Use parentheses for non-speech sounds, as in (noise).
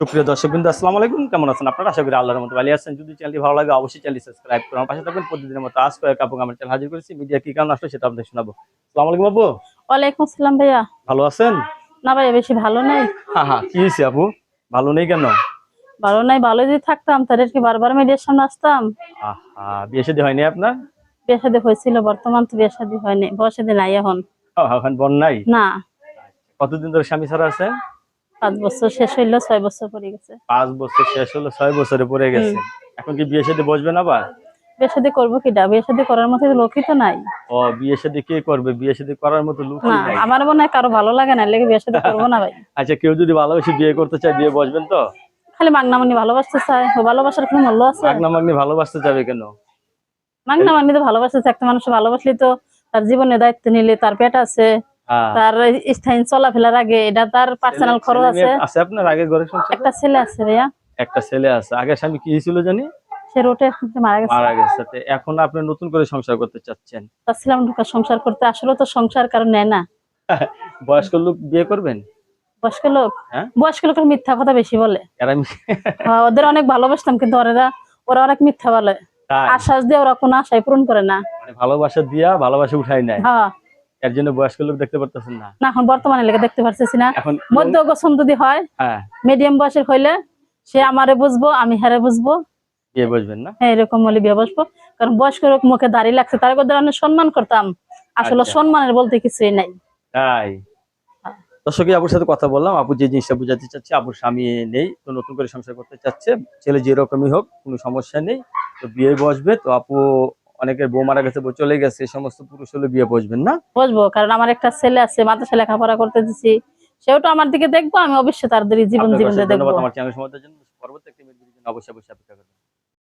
সুপ্রিয় দর্শক বিন্দু আসসালামু আলাইকুম। কেমন আছেন আপনারা? আশা করি আল্লাহর মতো ভালো আছেন। যদি চ্যানেলটি ভালো লাগে অবশ্যই চ্যানেলটি সাবস্ক্রাইব করুন। পাশে থাকবেন প্রতিদিনের মতো আজ কয়েক আপু আমার চ্যানেল হাজির করেছি। মিডিয়া কি কারণ আসলে সেটা আপনাদের শোনাবো। আসসালামু আলাইকুম আপু। ওয়ালাইকুম আসসালাম ভাইয়া। ভালো আছেন? না ভাইয়া বেশি ভালো নেই। হ্যাঁ হ্যাঁ কি হয়েছে আপু? ভালো নেই কেন? ভালো নাই ভালো যদি থাকতাম তাহলে কি বারবার মিডিয়ার সামনে আসতাম। আহা বিয়ে শাদী হয়নি আপনার? বিয়ে শাদী হয়েছিল বর্তমান তো বিয়ে শাদী হয়নি বয়স শাদী নাই এখন। এখন বন নাই না। কতদিন ধরে স্বামী ছাড়া আছে? পাঁচ বছর শেষ হইল ছয় বছর পরে গেছে। পাঁচ বছর শেষ হলো ছয় বছরে পড়ে গেছে। এখন কি বিয়ে শাদী বসবেন আবার? বিয়ে করব শাদী করার মতো লোকই তো নাই। ও বিয়ে কে করবে? করার মতো লোক না আমার মনে হয় কারও ভালো লাগে না লেগে বিয়ে করব না ভাই। (laughs) আচ্ছা কেউ যদি ভালোবেসে বিয়ে করতে চায় বিয়ে বসবেন তো? খালি মাগনামানি ভালোবাসতে চায়। ভালোবাসার কোনো মূল্য আছে? মাগনা মাগনি ভালোবাসতে যাবে কেন? মাগনামানি তো ভালোবাসতে চায়। একটা মানুষ ভালোবাসলে তো তার জীবনের দায়িত্ব নিলে তার পেট আছে। তার স্থায়ী চলাফেরার আগে এটা তার পার্সোনাল খরচ আছে। আছে আপনার? আগে ঘরে সংসার একটা ছেলে আছে ভাইয়া। একটা ছেলে আছে। আগে স্বামী কি ছিল জানি? সে রোটে মারা গেছে। মারা গেছে তো। এখন আপনি নতুন করে সংসার করতে চাচ্ছেন? চাচ্ছিলাম ঢুকা সংসার করতে। আসলে তো সংসার কারণ নেয় না। (laughs) বয়স্ক লোক বিয়ে করবেন? বয়স্ক লোক? হ্যাঁ? বয়স্ক লোকের মিথ্যা কথা বেশি বলে। (laughs) হ্যাঁ, ওদের অনেক ভালোবাসতাম কিন্তু ওরা ওরা অনেক মিথ্যা বলে। আশ্বাস দিয়ে ওরা কোনো আশায় পূরণ করে না। মানে ভালোবাসা দিয়া ভালোবাসা উঠাই নাই। হ্যাঁ। এর জন্য বয়স্ক লোক দেখতে পারতেছেন না। না এখন বর্তমানে লেগে দেখতে পারতেছি না। এখন মধ্য গোসন যদি হয় হ্যাঁ। মিডিয়াম বয়সের হইলে সে আমারে বুঝব আমি হারে বুঝব। বিয়ে বসবেন না? হ্যাঁ এরকম হলে বিয়ে বসবো। কারণ বয়স্ক লোক মুখে দাঁড়িয়ে লাগছে তার ওদের অনেক সম্মান করতাম। আসলে আচ্ছা। সম্মানের বলতে কিছুই নাই। তাই। দর্শকই আপুর সাথে কথা বললাম। আপু যে জিনিসটা বুঝাতে চাচ্ছে আপুর স্বামী নেই তো নতুন করে সংসার করতে চাচ্ছে। ছেলে যেরকমই হোক কোনো সমস্যা নেই। তো বিয়ে বসবে তো আপু অনেকের বউ মারা গেছে বউ চলে গেছে এই সমস্ত পুরুষ হলে বিয়ে বসবেন না? বসবো কারণ আমার একটা ছেলে আছে মাদ্রাসা লেখাপড়া করতে দিছি। সেও তো আমার দিকে দেখব আমি অবশ্যই তার দিকে জীবন জীবন দেখব। ধন্যবাদ আমার চ্যানেল জন্য। পরবর্তী একটি অবশ্যই অবশ্যই অপেক্ষা করবেন।